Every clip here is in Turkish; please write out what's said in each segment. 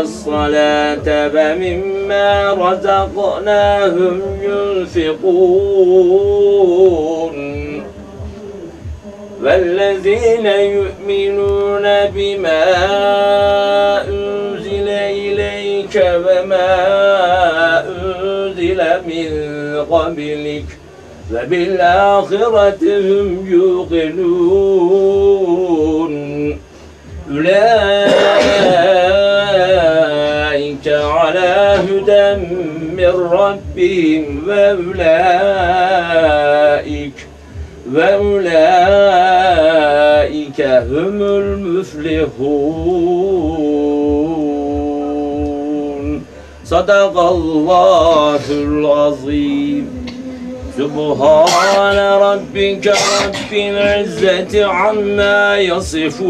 الصلاة ومما رزقناهم ينفقون. والذين يؤمنون بما أنزل إليك وما أنزل من قبلك وبالآخرة هم يوقنون. أولئك من ربهم وأولئك وأولئك هم المفلحون. صدق الله العظيم. سبحان ربك رب العزة عما يصفون.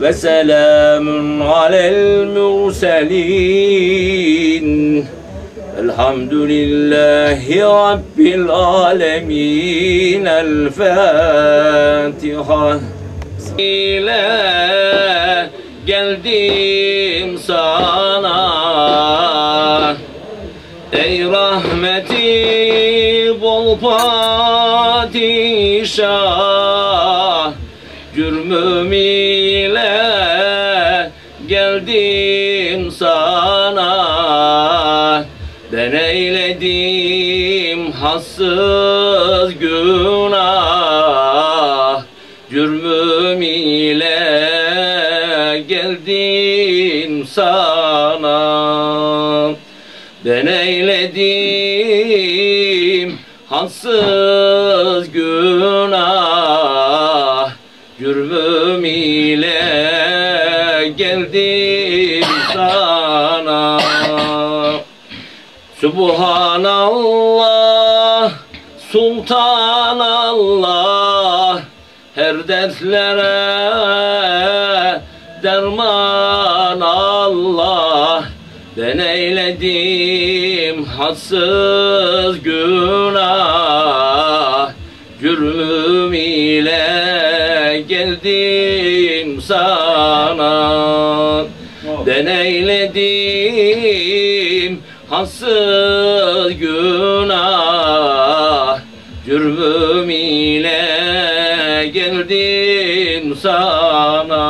وسلام على المرسلين الحمد لله رب العالمين الفاتحة إلى geldim sana Ey rahmeti bol padişah Cürmüm ile geldim sana. Ben eyledim hassız günah. Cürmüm ile geldim sana. Ben eyledim hansız günah. Cürmüm ile geldim Subhanallah, Sultanallah Her dertlere derman Allah. Ben eyledim hassız günah. Cürmüm ile geldim sana. Ben eyledim hassız günah Cürmüm ile geldim sana.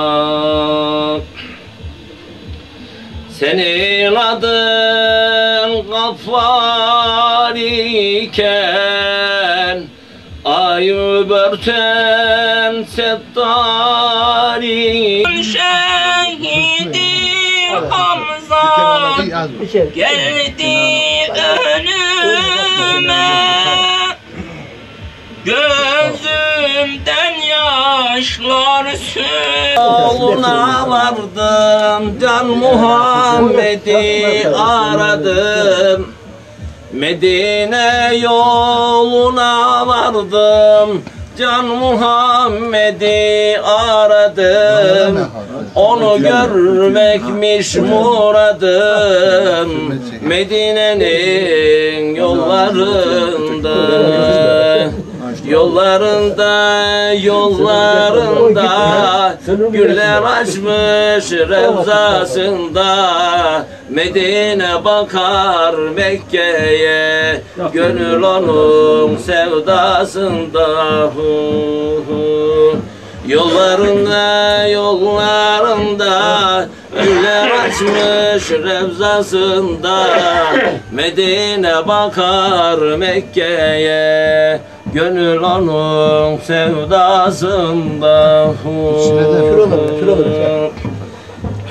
Senin adın gaffar iken Ayıp örten settar iken. Şehidi Hamza geldi önüme Gözümden yaşlar sürdü Yoluna vardım Can Muhammed'i aradım Medine yoluna vardım Can Muhammed'i aradım Onu görmekmiş muradım. Medine'nin yollarında. Yollarında, yollarında. Güller açmış revzasında. Medine bakar Mekke'ye. Gönül onun sevdasında. Hu hu. Yollarında, yollarında Açmış revzasında Medine bakar Mekke'ye. Gönül onun sevdasında.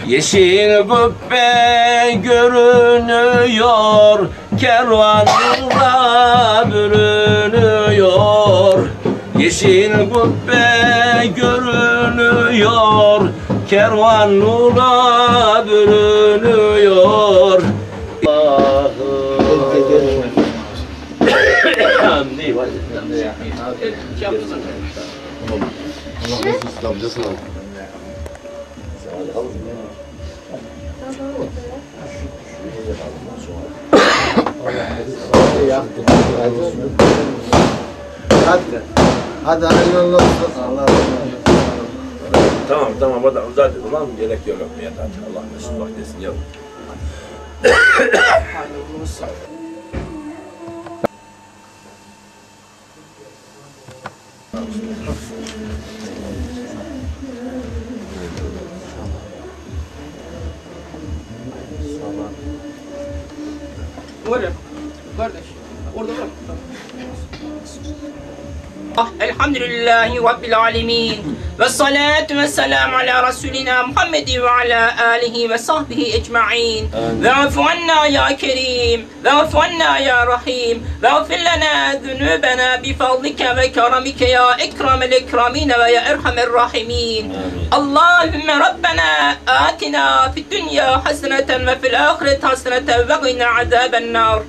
Yeşil kubbe görünüyor Kervanında bürünüyor. Yeşil kubbe görünüyor Kervan nura bürünüyor. Hadi. Hadi hayırlı olsun. Allah razı olsun. Tamam tamam o da zaten ulan gerek yok yapmaya zaten Allah mesut bak desin yavrum. Oraya. Kardeş. Orada bırak. الحمد لله رب العالمين. والصلاة والسلام على رسولنا محمد وعلى آله وصحبه أجمعين. واعف عنا يا كريم. واعف عنا يا رحيم. واغفر لنا ذنوبنا بفضلك وكرمك يا أكرم الأكرمين ويا أرحم الراحمين. اللهم ربنا آتنا في الدنيا حسنة وفي الآخرة حسنة وقنا عذاب النار.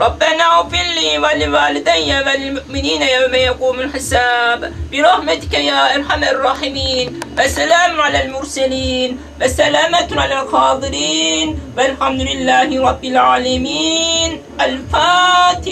ربنا اغفر لي ولوالدي وللمؤمنين يوم يقوم الحساب برحمتك يا أرحم الراحمين وسلام على المرسلين وسلامة على الحاضرين والحمد لله رب العالمين. الفاتحة